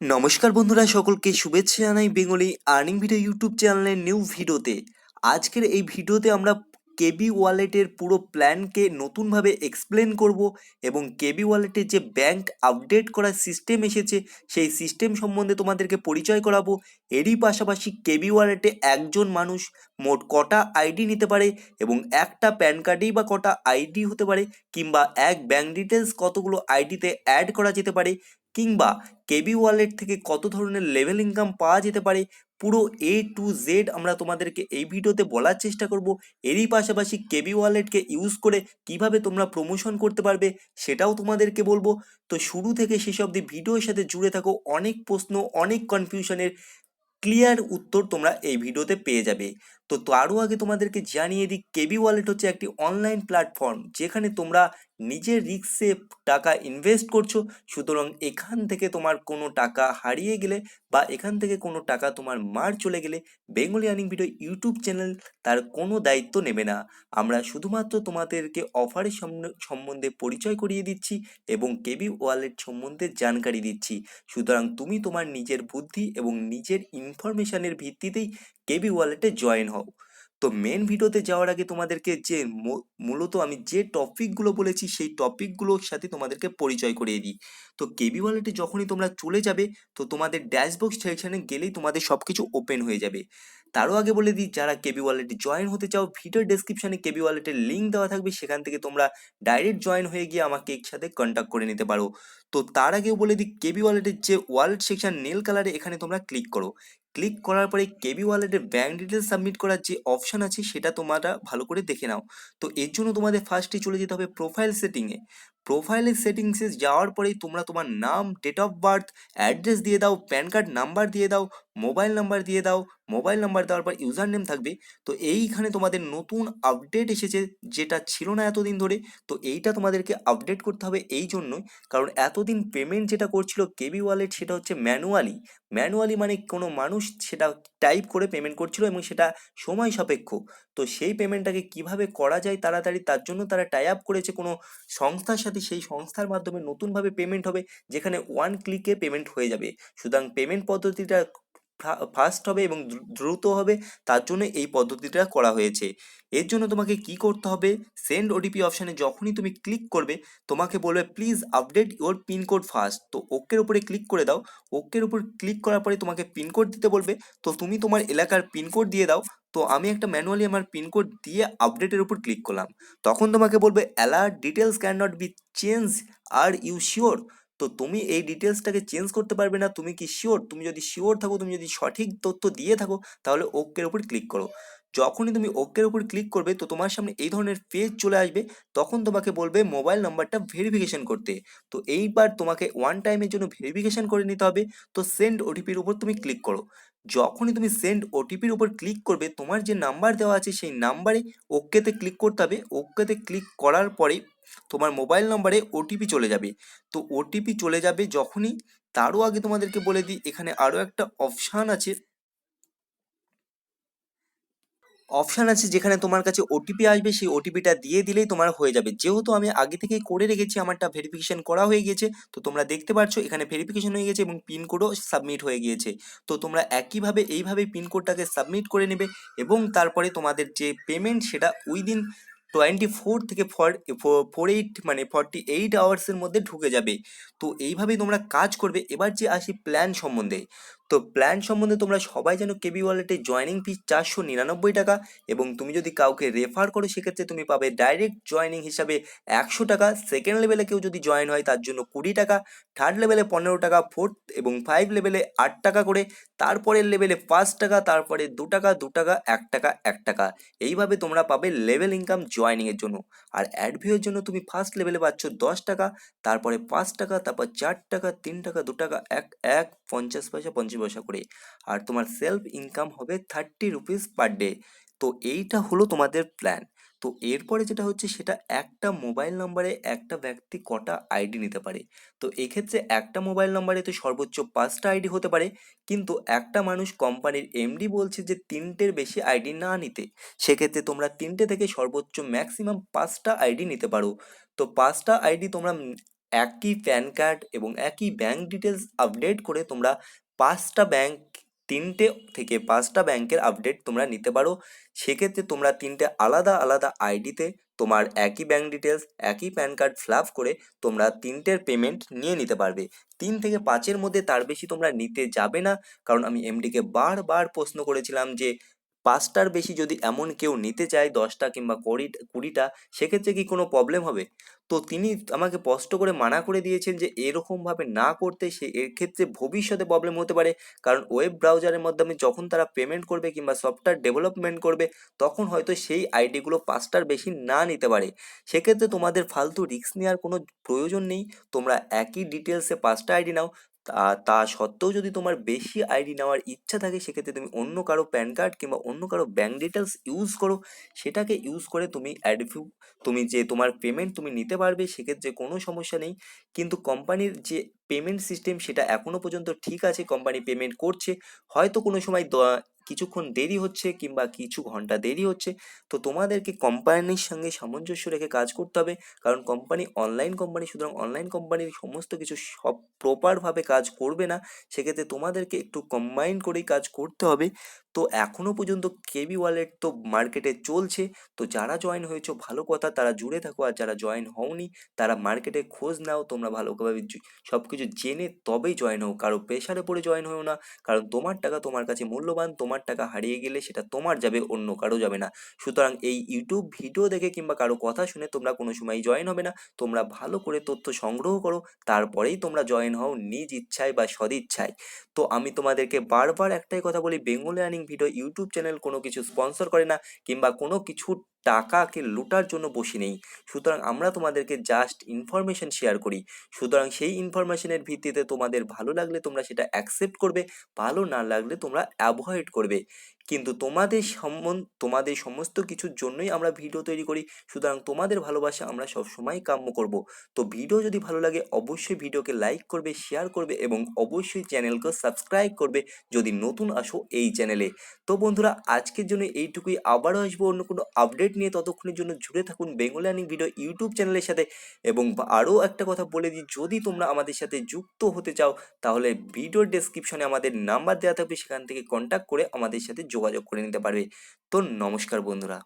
নমস্কার বন্ধুরা, সকলকে শুভেচ্ছা জানাই বেঙ্গলি আর্নিং ভিডিও ইউটিউব চ্যানেলের নিউ ভিডিওতে। আজকের এই ভিডিওতে আমরা কেবি ওয়ালেটের পুরো প্ল্যানকে নতুনভাবে এক্সপ্লেন করব এবং কেবি ওয়ালেটে যে ব্যাংক আপডেট করার সিস্টেম এসেছে, সেই সিস্টেম সম্বন্ধে তোমাদেরকে পরিচয় করাবো। এরই পাশাপাশি কেবি ওয়ালেটে একজন মানুষ মোট কটা আইডি নিতে পারে এবং একটা প্যান কার্ডেই বা কটা আইডি হতে পারে কিংবা এক ব্যাংক ডিটেলস কতগুলো আইডিতে অ্যাড করা যেতে পারে কিংবা কেবি ওয়ালেট থেকে কত ধরনের লেভেল ইনকাম পাওয়া যেতে পারে পুরো এ টু জেড আমরা তোমাদেরকে এই ভিডিওতে বলার চেষ্টা করব। এরই পাশাপাশি কেবি ওয়ালেটকে ইউজ করে কীভাবে তোমরা প্রমোশন করতে পারবে সেটাও তোমাদেরকে বলব। তো শুরু থেকে শেষ অবধি ভিডিওর সাথে জুড়ে থাকো, অনেক প্রশ্ন, অনেক কনফিউশনের ক্লিয়ার উত্তর তোমরা এই ভিডিওতে পেয়ে যাবে। তো তারও আগে তোমাদেরকে জানিয়ে দিই কেবি ওয়ালেট হচ্ছে একটি অনলাইন প্ল্যাটফর্ম যেখানে তোমরা নিজের রিক্সে টাকা ইনভেস্ট করছ, সুতরাং এখান থেকে তোমার কোনো টাকা হারিয়ে গেলে বা এখান থেকে কোনো টাকা তোমার মার চলে গেলে Bengali earning video YouTube channel তার কোনো দায়িত্ব নেবে না। আমরা শুধুমাত্র তোমাদেরকে অফারের সম্বন্ধে পরিচয় করিয়ে দিচ্ছি এবং কেবি ওয়ালেট সম্বন্ধে জানকারি দিচ্ছি। সুতরাং তুমি তোমার নিজের বুদ্ধি এবং নিজের ইনফরমেশনের ভিত্তিতেই কেবি ওয়ালেটে জয়েন হও। তো মেন ভিডিওতে যাওয়ার আগে তোমাদেরকে যে মূলত আমি যে টপিকগুলো বলেছি, সেই টপিকগুলোর সাথে তোমাদেরকে পরিচয় করিয়ে দিই। তো কেবি ওয়ালেটে যখনই তোমরা চলে যাবে, তো তোমাদের ড্যাশবক্স সেকশনে গেলেই তোমাদের সব কিছু ওপেন হয়ে যাবে। তারও আগে বলে দিই, যারা কেবি ওয়ালেটে জয়েন হতে চাও ভিডিও ডেসক্রিপশনে কেবি ওয়ালেটের লিঙ্ক দেওয়া থাকবে, সেখান থেকে তোমরা ডাইরেক্ট জয়েন হয়ে গিয়ে আমাকে একসাথে কন্ট্যাক্ট করে নিতে পারো। তো তার আগেও বলে দিই কেবি ওয়ালেটের যে ওয়ালেট সেকশন নীল কালারে এখানে তোমরা ক্লিক করো। ক্লিক করার পরে কেবি ওয়ালেটের ব্যাঙ্ক ডিটেলস সাবমিট করার যে অপশান আছে, সেটা তোমরা ভালো করে দেখে নাও। তো এর জন্য তোমাদের ফার্স্টে চলে যেতে হবে প্রোফাইল সেটিংয়ে প্রোফাইলের সেটিংসে যাওয়ার পরেই তোমরা তোমার নাম ডেট অফ বার্থ অ্যাড্রেস দিয়ে দাও, প্যান কার্ড নাম্বার দিয়ে দাও মোবাইল নাম্বার দিয়ে দাও মোবাইল নাম্বার দেওয়ার পর ইউজার নেম থাকবে। তো এইখানে তোমাদের নতুন আপডেট এসেছে, যেটা ছিল না এতদিন ধরে। তো এইটা তোমাদেরকে আপডেট করতে হবে এই জন্যই। কারণ এতদিন পেমেন্ট যেটা করছিল কেবি ওয়ালেট সেটা হচ্ছে ম্যানুয়ালি ম্যানুয়ালি মানে কোনো মানুষ সেটা টাইপ করে পেমেন্ট করছিল এবং সেটা সময় সাপেক্ষ। তো সেই পেমেন্টটাকে কীভাবে করা যায় তাড়াতাড়ি তার জন্য তারা টাই আপ করেছে কোনো সংস্থার সাথে, সেই সংস্থার মাধ্যমে নতুনভাবে পেমেন্ট হবে, যেখানে ওয়ান ক্লিকে পেমেন্ট হয়ে যাবে। সুতরাং পেমেন্ট পদ্ধতিটা ফাস্ট হবে এবং দ্রু- দ্রুত হবে, তার জন্য এই পদ্ধতিটা করা হয়েছে। এর জন্য তোমাকে কি করতে হবে? সেন্ড ওটিপি অপশানে যখনই তুমি ক্লিক করবে, তোমাকে বলবে please update your pincode first তো ওকের উপরে ক্লিক করে দাও। ওকের উপর ক্লিক করার পরে তোমাকে পিনকোড দিতে বলবে। তো তুমি তোমার এলাকার পিনকোড দিয়ে দাও। তো আমি একটা ম্যানুয়ালি আমার পিনকোড দিয়ে আপডেটের উপর ক্লিক করলাম। তখন তোমাকে বলবে alert details can not be change are you sure তো তুমি এই ডিটেলসটাকে চেঞ্জ করতে পারবে না, তুমি কি শিওর তুমি যদি শিওর থাকো, তুমি যদি সঠিক তথ্য দিয়ে থাকো, তাহলে ওকের উপর ক্লিক করো। যখনই তুমি ওকের উপর ক্লিক করবে, তো তোমার সামনে এই ধরনের পেজ চলে আসবে, তখন তোমাকে বলবে মোবাইল নাম্বারটা ভেরিফিকেশন করতে। তো এইবার তোমাকে ওয়ান টাইমের জন্য ভেরিফিকেশন করে নিতে হবে, তো সেন্ড ওটিপির উপর তুমি ক্লিক করো। যখনই তুমি সেন্ড ওটিপির উপর ক্লিক করবে, তোমার যে নাম্বার দেওয়া আছে, সেই নাম্বারে ওকেতে ক্লিক করতে হবে। ওকেতে ক্লিক করার পরে তোমার মোবাইল নম্বরে ওটিপি চলে যাবে। তো ওটিপি চলে যাবে যখনই, তারও আগে তোমাদেরকে বলে দিই, এখানে আরও একটা অপশান আছে। অপশান আছে যেখানে তোমার কাছে ওটিপি আসবে, সেই ওটিপিটা দিয়ে দিলেই তোমার হয়ে যাবে। যেহেতু আমি আগে থেকেই করে রেখেছি, আমারটা ভেরিফিকেশন করা হয়ে গিয়েছে, তো তোমরা দেখতে পাচ্ছ এখানে ভেরিফিকেশন হয়ে গেছে এবং পিনকোডও সাবমিট হয়ে গিয়েছে। তো তোমরা একইভাবে এইভাবেই পিনকোডটাকে সাবমিট করে নেবে এবং তারপরে তোমাদের যে পেমেন্ট সেটা উইদিন টোয়েন্টি ফোর থেকে ফর ফোর এইট মানে ফর্টি এইট আওয়ার্সের মধ্যে ঢুকে যাবে। তো এইভাবেই তোমরা কাজ করবে। এবার যে আসি প্ল্যান সম্বন্ধে। তো প্ল্যান সম্বন্ধে তোমরা সবাই জানো কেবি ওয়ালেটে জয়নিং ফি চারশো নিরানব্বই টাকা এবং তুমি যদি কাউকে রেফার করো, সেক্ষেত্রে তুমি পাবে ডাইরেক্ট জয়নিং হিসাবে একশো টাকা। সেকেন্ড লেভেলে কেউ যদি জয়েন হয়, তার জন্য কুড়ি টাকা। থার্ড লেভেলে পনেরো টাকা ফোর্থ এবং ফাইভ লেভেলে আট টাকা করে। তারপরের লেভেলে পাঁচ টাকা, তারপরে দু টাকা দু টাকা, এক টাকা এক টাকা। এইভাবে তোমরা পাবে লেভেল ইনকাম জয়নিংয়ের জন্য। আর অ্যাডভিউর জন্য তুমি ফার্স্ট লেভেলে পাচ্ছ দশ টাকা, তারপরে পাঁচ টাকা, তারপর চার টাকা, তিন টাকা, দু টাকা, এক এক, পঞ্চাশ পয়সা, পঞ্চাশ পয়সা করে। আর তোমার সেলফ ইনকাম হবে থার্টি রুপিস পার ডে তো এইটা হলো তোমাদের প্ল্যান তো এরপরে যেটা হচ্ছে সেটা একটা মোবাইল নম্বরে একটা ব্যক্তি কটা আইডি নিতে পারে। তো এক্ষেত্রে একটা মোবাইল নম্বরে তো সর্বোচ্চ পাঁচটা আইডি হতে পারে। কিন্তু একটা মানুষ কোম্পানির এমডি বলছে যে তিনটের বেশি আইডি না নিতে, সেক্ষেত্রে তোমরা তিনটে থেকে সর্বোচ্চ ম্যাক্সিমাম পাঁচটা আইডি নিতে পারো। তো পাঁচটা আইডি তোমরা একই প্যান কার্ড এবং একই ব্যাংক ডিটেলস আপডেট করে তোমরা পাঁচটা ব্যাংক তিনটে থেকে পাঁচটা ব্যাংকের আপডেট তোমরা নিতে পারো। সেক্ষেত্রে তোমরা তিনটে আলাদা আলাদা আইডিতে তোমার একই ব্যাংক ডিটেলস একই প্যান কার্ড ফিল করে তোমরা তিনটের পেমেন্ট নিয়ে নিতে পারবে। তিন থেকে পাঁচের মধ্যে তার বেশি তোমরা নিতে যাবে না। কারণ আমি এমডিকে বারবার প্রশ্ন করেছিলাম যে পাঁচটার বেশি যদি এমন কেউ নিতে চায়, দশটা কিংবা কুড়ি, কুড়িটা, সেক্ষেত্রে কি কোনো প্রবলেম হবে? তো তিনি আমাকে স্পষ্ট করে মানা করে দিয়েছেন যে, এরকমভাবে না করতে সে এর ক্ষেত্রে ভবিষ্যতে প্রবলেম হতে পারে। কারণ ওয়েব ব্রাউজারের মাধ্যমে যখন তারা পেমেন্ট করবে কিংবা সফটওয়্যার ডেভেলপমেন্ট করবে, তখন হয়তো সেই আইডিগুলো পাঁচটার বেশি না নিতে পারে। সেক্ষেত্রে তোমাদের ফালতু রিস্ক নেওয়ার কোনো প্রয়োজন নেই। তোমরা একই ডিটেলসে পাঁচটা আইডি নাও। তা তা সত্ত্বেও যদি তোমার বেশি আইডি নেওয়ার ইচ্ছা থাকে, সেক্ষেত্রে তুমি অন্য কারও প্যান কার্ড কিংবা অন্য কারও ব্যাঙ্ক ডিটেলস ইউজ করো। সেটাকে ইউজ করে তুমি অ্যাডভিউ তুমি যে তোমার পেমেন্ট তুমি নিতে পারবে, সেক্ষেত্রে কোনো সমস্যা নেই। কিন্তু কোম্পানির যে পেমেন্ট সিস্টেম সেটা এখনও পর্যন্ত ঠিক আছে কোম্পানি পেমেন্ট করছে। হয়তো কোনো সময় কিছুক্ষণ দেরি হচ্ছে কিংবা কিছু ঘণ্টা দেরি হচ্ছে, তো তোমাদেরকে কোম্পানির সঙ্গে সামঞ্জস্য রেখে কাজ করতে হবে। কারণ কোম্পানি অনলাইন কোম্পানি সুতরাং অনলাইন কোম্পানির সমস্ত কিছু সব প্রপারভাবে কাজ করবে না। সেক্ষেত্রে তোমাদেরকে একটু কম্বাইন করেই কাজ করতে হবে। তো এখনও পর্যন্ত কেবি ওয়ালেট তো মার্কেটে চলছে। তো যারা জয়েন হয়েছো, ভালো কথা, তারা জুড়ে থাকো। আর যারা জয়েন হওনি, তারা মার্কেটে খোঁজ নাও। তোমরা ভালোভাবে সব কিছু জেনে তবেই জয়েন হও। কারও প্রেশারে পড়ে জয়েন হও না। কারণ তোমার টাকা তোমার কাছে মূল্যবান, তোমার টাকা হারিয়ে গেলে সেটা তোমার যাবে, অন্য কারও যাবে না। সুতরাং এই ইউটিউব ভিডিও দেখে কিংবা কারও কথা শুনে তোমরা কোনো সময় জয়েন হবে না। তোমরা ভালো করে তথ্য সংগ্রহ করো। তারপরেই তোমরা জয়েন হও নিজ ইচ্ছায় বা সদিচ্ছায়। তো আমি তোমাদেরকে বারবার একটাই কথা বলি Bengali earning video YouTube channel কোনো কিছু স্পন্সর করে না কিংবা কোনো কিছু টাকাকে লুটার জন্য বসি নেই। সুতরাং আমরা তোমাদেরকে জাস্ট ইনফরমেশন শেয়ার করি। সুতরাং সেই ইনফরমেশনের ভিত্তিতে তোমাদের ভালো লাগলে তোমরা সেটা অ্যাকসেপ্ট করবে, ভালো না লাগলে তোমরা অ্যাভয়েড করবে। কিন্তু তোমাদের সম্বন্ধ তোমাদের সমস্ত কিছুর জন্যই আমরা ভিডিও তৈরি করি। সুতরাং তোমাদের ভালোবাসা আমরা সবসময় কাম্য করব। তো ভিডিও যদি ভালো লাগে, অবশ্যই ভিডিওকে লাইক করবে শেয়ার করবে এবং অবশ্যই চ্যানেলকে সাবস্ক্রাইব করবে যদি নতুন আসো এই চ্যানেলে তো বন্ধুরা, আজকের জন্য এইটুকুই। আবারও আসব অন্য কোনো আপডেট নিয়ে ততক্ষণের জন্য জুড়ে থাকুন বেঙ্গল আর্নিং ভিডিও ইউটিউব চ্যানেলের সাথে। এবং আরও একটা কথা বলে দিই, যদি তোমরা আমাদের সাথে যুক্ত হতে চাও, তাহলে ভিডিওর ডেসক্রিপশনে আমাদের নাম্বার দেওয়া থাকবে, সেখান থেকে কন্ট্যাক্ট করে আমাদের সাথে যোগাযোগ করে নিতে পারবে। তো নমস্কার বন্ধুরা।